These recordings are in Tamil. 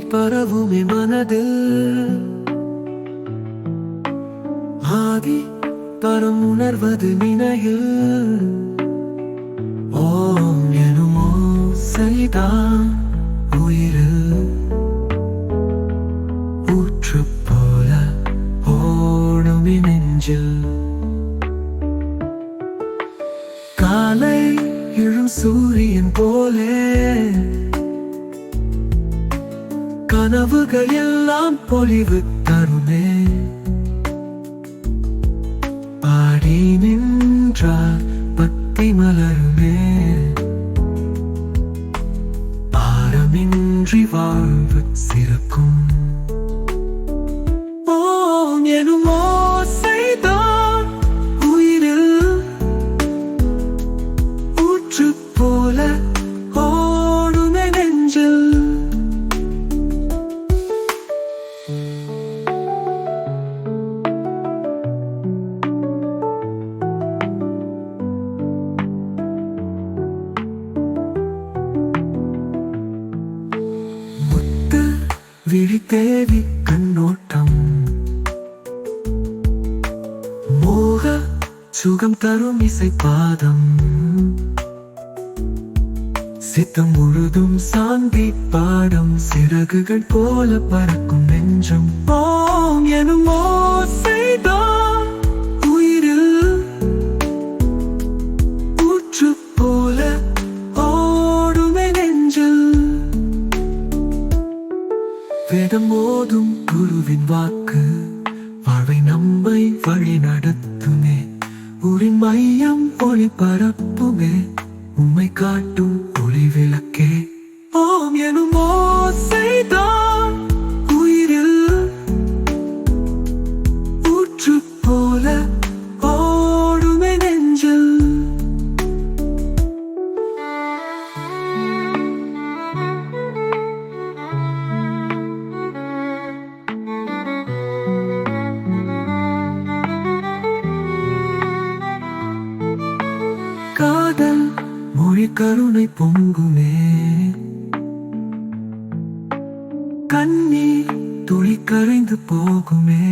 பரவுமே மனது. ஆதி தரம் உணர்வது நினையில் ஓம் எனுமோ சரிதான் உயிரில் ஊற்று போல ஓடும் நெஞ்சில். காலை எழும் சூரியன் போலே கனவுகள் எல்லாம் பொலிவு தருமே. பாடி நின்றால் பக்தி மலருமே. பாரமின்றி வாழ்வு சிறக்கும். ஓம் எனுமோ விழித்தேவி கண்ணோட்டம். மோக சுகம் தரும் இசை பாதம் சித்தம் முழுதும் சாந்தி பாடம். சிறகுகள் போல பறக்கும் நெஞ்சம். ஓம் எனும் ஓசை வேதம் மோதும் குருவின் வாக்கு. வாழ்வை நம்மை வழி நடத்துமே. ஊரின் மையம் ஒளி பரப்புமே. உம்மை காட்டும் ஒளி விளக்கே. ஓம் எனும் ஓசைதான் மொழி கருணை பொங்குமே. கண்ணி துளி கரைந்து போகுமே.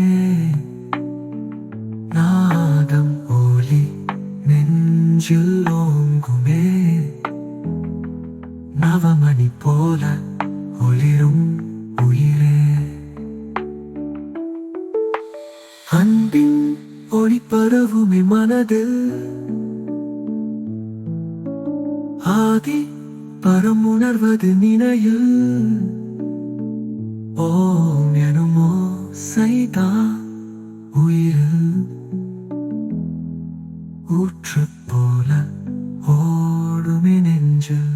நாதம் ஒலி நெஞ்சில் ஓங்குமே. நவமணி போல ஒளிரும் உயிரே. அன்பின் ஒளி பரவுமே மனதில் ஆதி பரமுணர்வது நினையில் ஓம் எனுமோ சைதா உயிரில் ஊற்று போல ஓடுமே நெஞ்சில்